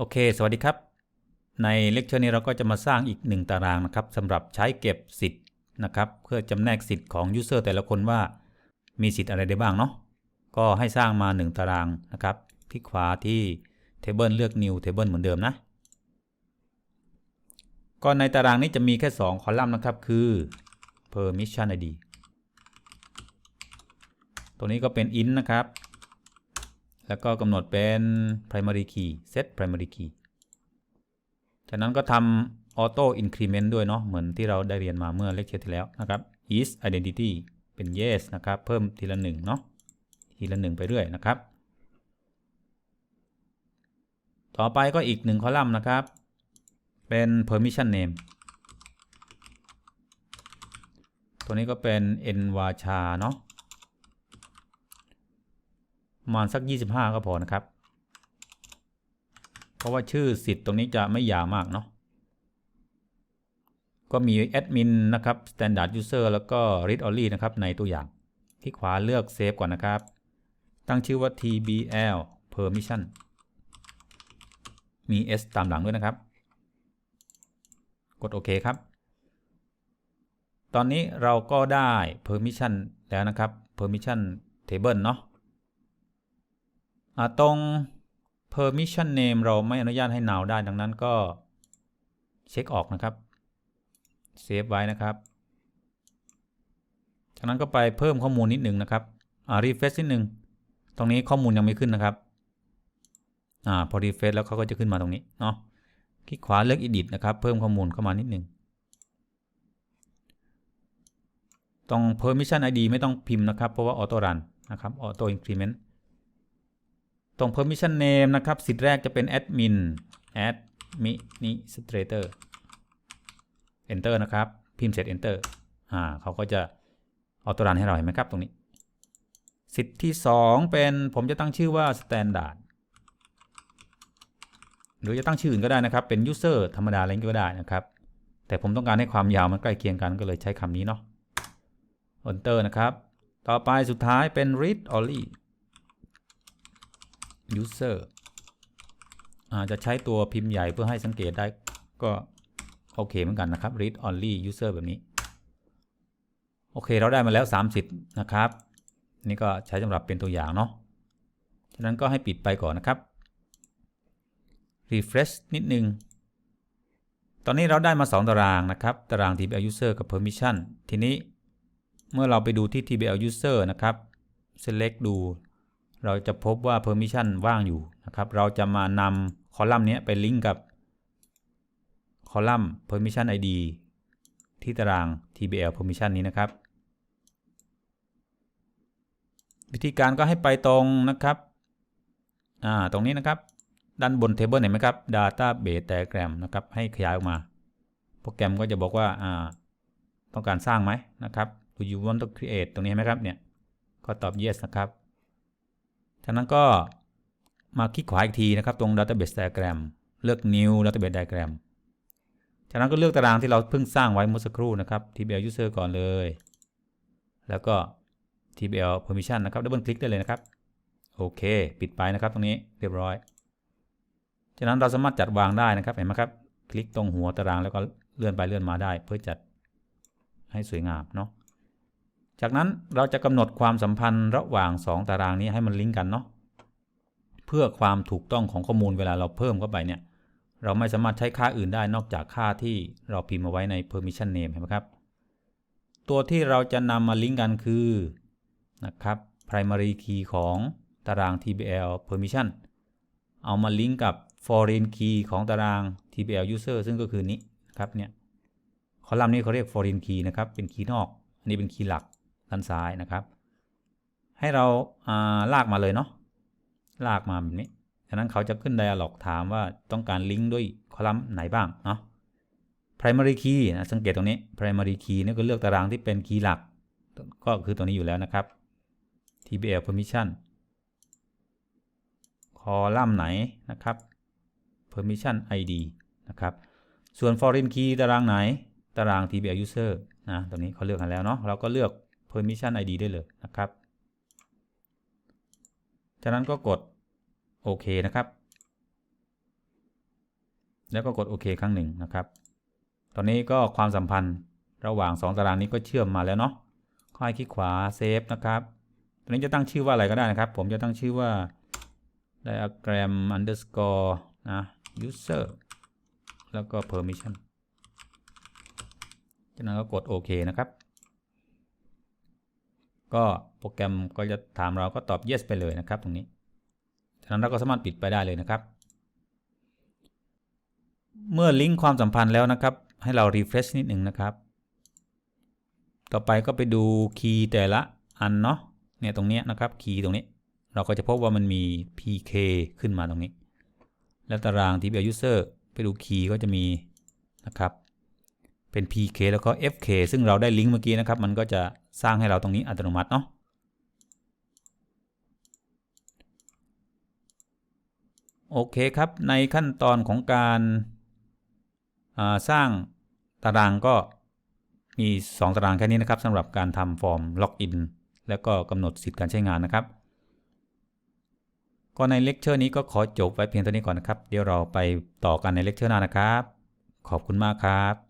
โอเค สวัสดีครับ ในเลคเชอร์นี้เราก็จะมาสร้างอีกหนึ่งตารางนะครับสำหรับใช้เก็บสิทธิ์นะครับเพื่อจำแนกสิทธิ์ของยูเซอร์แต่ละคนว่ามีสิทธิ์อะไรได้บ้างเนาะก็ให้สร้างมา 1 ตารางนะครับ คลิกขวาที่ Table เลือก New Table เหมือนเดิมนะ ก็ในตารางนี้จะมีแค่ 2 คอลัมน์นะครับ คือ permission id ตัวนี้ก็เป็น int นะครับ แล้วก็กำหนดเป็น primary key set primary key จากนั้นก็ทำ auto increment ด้วยเนาะเหมือนที่เราได้เรียนมาเมื่อเลคเชอร์ที่แล้วนะครับ is identity เป็น yes นะครับ เพิ่มทีละหนึ่งเนาะทีละหนึ่งไปเรื่อยนะครับ ต่อไปก็อีกหนึ่งคอลัมน์นะครับ เป็น permission name ตัวนี้ก็เป็น n v a c h a เนาะ ประมาณสัก 25 ก็พอนะครับ เพราะว่าชื่อสิทธิ์ตรงนี้จะไม่ยาวมากเนาะก็มี admin นนะครับ standard user แล้วก็ read only นะครับ ในตัวอย่างคลิกขวาเลือก save ก่อนนะครับ ตั้งชื่อว่า tbl permission มี s ตามหลังด้วยนะครับ กดโอเคครับ ตอนนี้เราก็ได้ permission แล้วนะครับ permission table เนาะ ตรง permission name เราไม่อนุญาตให้ now ได้ดังนั้นก็เช็คออกนะครับเซฟไว้นะครับ จากนั้นก็ไปเพิ่มข้อมูลนิดหนึ่งนะครับอ่า refresh นิดหนึ่งตรงนี้ข้อมูลยังไม่ขึ้นนะครับอ่าพอ refresh แล้วเขาก็จะขึ้นมาตรงนี้เนาะคลิกขวาเลือก edit นะครับ เพิ่มข้อมูลเข้ามานิดหนึ่งตรง permission id ไม่ต้องพิมพ์นะครับ เพราะว่า auto run นะครับ auto increment ตรง permission name นะครับ สิทธิ์แรกจะเป็น admin administrator enter นะครับ พิมพ์เสร็จ enter อ่าเขาก็จะเอาตัวรันให้เราเห็นไหมครับตรงนี้ สิทธิ์ที่ 2 เป็นผมจะตั้งชื่อว่า standard หรือจะตั้งชื่ออื่นก็ได้นะครับ เป็น user ธรรมดาอะไรก็ได้นะครับ แต่ผมต้องการให้ความยาวมันใกล้เคียงกันก็เลยใช้คำนี้เนาะ enter นะครับ ต่อไปสุดท้ายเป็น read only user อาจจะใช้ตัวพิมพ์ใหญ่เพื่อให้สังเกตได้ก็โอเคเหมือนกันนะครับ read only user แบบนี้ โอเคเราได้มาแล้ว 30 นะครับ นี่ก็ใช้สำหรับเป็นตัวอย่างเนาะฉะนั้นก็ให้ปิดไปก่อนนะครับ refresh นิดนึง ตอนนี้เราได้มา 2 ตารางนะครับ ตาราง tbl user กับ permission ทีนี้เมื่อเราไปดูที่ tbl user นะครับ select ดู เราจะพบว่า permission ว่างอยู่นะครับ เราจะมานำคอลัมน์นี้ไปลิงก์กับคอลัมน์ permission id ที่ตาราง tbl permission นี้นะครับ วิธีการก็ให้ไปตรงนะครับ อ่า ตรงนี้นะครับ ด้านบน table เห็นไหมครับ database diagram นะครับ ให้ขยายออกมา โปรแกรมก็จะบอกว่า อ่า ต้องการสร้างไหมนะครับ do you want to create ตรงนี้เห็นไหมครับ เนี่ย ก็ตอบ yes นะครับ จากนั้นก็มาคลิกขวาอีกทีนะครับ ตรง database diagram เลือก new database diagram จากนั้นก็เลือกตารางที่เราเพิ่งสร้างไว้เมื่อสักครู่นะครับ tbl user ก่อนเลย แล้วก็ tbl permission นะครับดับเบิลคลิกได้เลยนะครับ โอเค ปิดไปนะครับตรงนี้เรียบร้อย จากนั้นเราสามารถจัดวางได้นะครับ เห็นไหมครับ คลิกตรงหัวตารางแล้วก็เลื่อนไปเลื่อนมาได้ เพื่อจัดให้สวยงามเนาะ จากนั้นเราจะกำหนดความสัมพันธ์ระหว่าง 2 ตารางนี้ให้มันลิงก์กันเนาะเพื่อความถูกต้องของข้อมูลเวลาเราเพิ่มเข้าไปเนี่ยเราไม่สามารถใช้ค่าอื่นได้นอกจากค่าที่เราพิมพ์มาไว้ใน permission name เห็นไหมครับ ตัวที่เราจะนำมาลิงก์กันคือนะครับ primary key ของตาราง tbl permission เอามาลิงก์กับ foreign key ของตาราง tbl user ซึ่งก็คือนี้ครับเนี่ยคอลัมน์นี้เขาเรียก foreign key นะครับเป็นคีย์นอก อันนี้เป็นคีย์หลัก ด้านซ้ายนะครับ ให้เราาลากมาเลยเนาะลากมาแบบนี้ฉะนั้นเขาจะขึ้น dialog ถามว่าต้องการลิงก์ด้วยคอลัมน์ไหนบ้างเนาะ primary key นะสังเกตตรงนี้ primary key นี่ก็เลือกตารางที่เป็นคีย์หลัก ก็คือตัวนี้อยู่แล้วนะครับ tbl permission คอลัมน์ไหนนะครับ permission id นะครับ ส่วน foreign key ตารางไหน ตาราง tbl user นะ ตรงนี้เขาเลือกกันแล้วเนาะ เราก็เลือก permission id ได้เลยนะครับ จากนั้นก็กดโอเคนะครับ แล้วก็กดโอเคครั้งหนึ่งนะครับ ตอนนี้ก็ความสัมพันธ์ระหว่าง 2 ตารางนี้ก็เชื่อมมาแล้วเนาะค่อยคลิกขวาเซฟนะครับตอนนี้จะตั้งชื่อว่าอะไรก็ได้นะครับ ผมจะตั้งชื่อว่า diagram underscore นะ user แล้วก็ permission จากนั้นก็กดโอเคนะครับ ก็โปรแกรมก็จะถามเราก็ตอบ yes ไปเลยนะครับ ตรงนี้จากนั้นเราก็สามารถปิดไปได้เลยนะครับ เมื่อลิงก์ความสัมพันธ์แล้วนะครับ ให้เรา refresh นิดหนึ่งนะครับ ต่อไปก็ไปดูคีย์แต่ละอันเนาะเนี่ยตรงนี้นะครับคีย์ตรงนี้ เราก็จะพบว่ามันมี pk ขึ้นมาตรงนี้ แล้วตาราง tbl user ไปดูคีย์ก็จะมีนะครับเป็น pk แล้วก็ fk ซึ่งเราได้ลิงก์เมื่อกี้นะครับ มันก็จะ สร้างให้เราตรงนี้อัตโนมัติเนาะโอเคครับในขั้นตอนของการสร้างตารางก็มี 2 ตารางแค่นี้นะครับสำหรับการทำฟอร์มล็อกอินแล้วก็กำหนดสิทธิ์การใช้งานนะครับ ก็ในเลคเชอร์นี้ก็ขอจบไว้เพียงเท่านี้ก่อนนะครับ เดี๋ยวเราไปต่อกันในเลคเชอร์หน้านะครับ ขอบคุณมากครับ